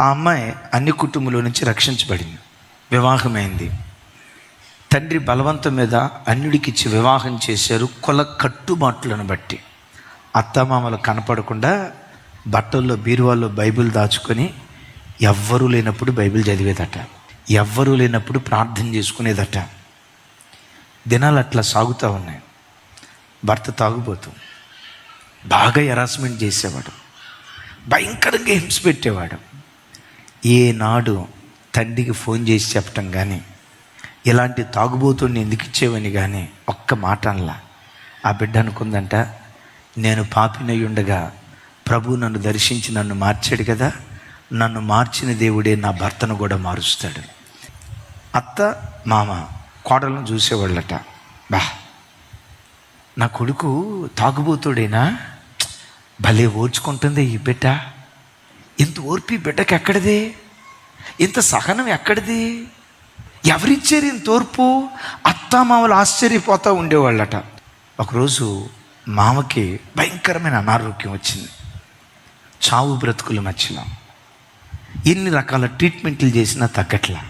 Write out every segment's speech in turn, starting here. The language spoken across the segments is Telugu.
ఆ అమ్మాయి అన్ని కుటుంబంలో నుంచి రక్షించబడింది. వివాహమైంది. తండ్రి బలవంతం మీద అన్యుడికిచ్చి వివాహం చేశారు. కుల కట్టుబాట్లను బట్టి. అత్తమామలు కనపడకుండా బట్టల్లో బీరువాల్లో బైబిల్ దాచుకొని ఎవ్వరూ లేనప్పుడు బైబిల్ చదివేదట. ఎవ్వరూ లేనప్పుడు ప్రార్థన చేసుకునేదట. దినాలు అట్లా సాగుతూ ఉన్నాయి. భర్త తాగుబోతు. బాగా హెరాస్మెంట్ చేసేవాడు. భయంకరంగా హింస పెట్టేవాడు. ఏనాడు తండ్రికి ఫోన్ చేసి చెప్పటం కానీ ఇలాంటి తాగుబోతుని ఎందుకు ఇచ్చేవని కానీ ఒక్క మాట అనలా. ఆ బిడ్డ అనుకుందంట నేను పాపినై ఉండగా ప్రభు నన్ను దర్శించి నన్ను మార్చాడు కదా నన్ను మార్చిన దేవుడే నా భర్తను కూడా మారుస్తాడు. అత్త మామ కోడలను చూసేవాళ్ళట. బా నా కొడుకు తాగుబోతుడేనా? భలే ఓర్చుకుంటుంది ఈ బిడ్డ. ఇంత ఓర్పి బిడ్డకి ఎక్కడిది? ఇంత సహనం ఎక్కడిది? ఎవరిచ్చారు ఇంత ఓర్పు? అత్తామామలు ఆశ్చర్యపోతూ ఉండేవాళ్ళట. ఒకరోజు మామకి భయంకరమైన అనారోగ్యం వచ్చింది. చావు బ్రతుకుల మధ్యలో ఎన్ని రకాల ట్రీట్మెంట్లు చేసినా తగ్గట్లా.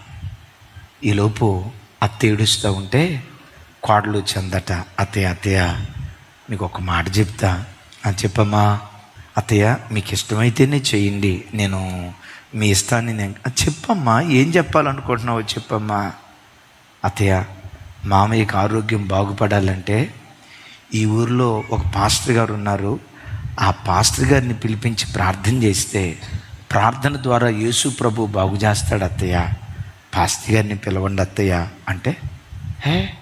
ఈలోపు అత్త ఏడుస్తూ ఉంటే కోడలు చెందట అత్తయ్య అత్తయ్య నీకు ఒక మాట చెప్తా. అని చెప్పమ్మా. అత్తయ్య మీకు ఇష్టమైతేనే చేయండి. నేను మీ ఇష్టాన్ని నేను చెప్పమ్మా ఏం చెప్పాలనుకుంటున్నావో చెప్పమ్మా. అత్తయ్య మామయ్యకి ఆరోగ్యం బాగుపడాలంటే ఈ ఊరిలో ఒక పాస్టర్ గారు ఉన్నారు. ఆ పాస్టర్ గారిని పిలిపించి ప్రార్థన చేస్తే ప్రార్థన ద్వారా యేసు ప్రభు బాగు చేస్తాడు అత్తయ్య. పాస్టర్ గారిని పిలవండి అత్తయ్య అంటే హే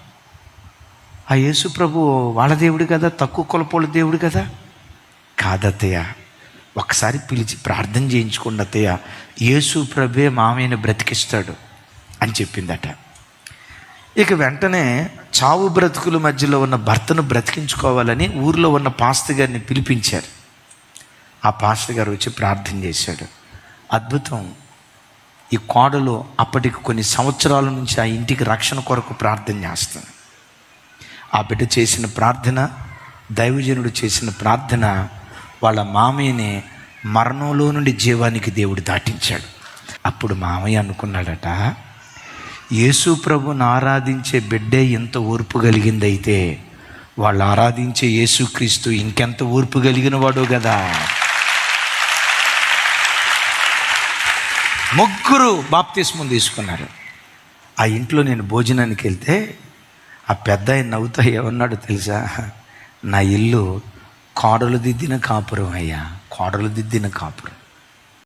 ఆ యేసు ప్రభు వాళ్ళ దేవుడు కదా తక్కువ కొలపోళ్ళ దేవుడు కదా? కాదత్తయ్య. ఒకసారి పిలిచి ప్రార్థన చేయించుకోండి అత్తయ్య. యేసు ప్రభే మామయ్యను బ్రతికిస్తాడు అని చెప్పిందట. ఇక వెంటనే చావు బ్రతుకుల మధ్యలో ఉన్న భర్తను బ్రతికించుకోవాలని ఊర్లో ఉన్న పాస్టర్ గారిని పిలిపించారు. ఆ పాస్టర్ గారు వచ్చి ప్రార్థన చేశాడు. అద్భుతం. ఈ కోడలు అప్పటికి కొన్ని సంవత్సరాల నుంచి ఆ ఇంటికి రక్షణ కొరకు ప్రార్థన చేస్తాను ఆ బిడ్డ చేసిన ప్రార్థన దైవజనుడు చేసిన ప్రార్థన వాళ్ళ మామయ్యని మరణంలో నుండి జీవానికి దేవుడు దాటించాడు. అప్పుడు మామయ్య అనుకున్నాడట యేసు ప్రభుని ఆరాధించే బిడ్డే ఇంత ఓర్పు కలిగిందైతే వాళ్ళు ఆరాధించే యేసుక్రీస్తు ఇంకెంత ఓర్పు కలిగిన వాడు కదా. ముగ్గురు బాప్తిస్మం తీసుకున్నారు. ఆ ఇంట్లో నేను భోజనానికి వెళ్తే ఆ పెద్ద ఆయన నవ్వుతా ఏమన్నాడు తెలుసా? నా ఇల్లు కోడలు దిద్దిన కాపురం అయ్యా. కోడలు దిద్దిన కాపురం.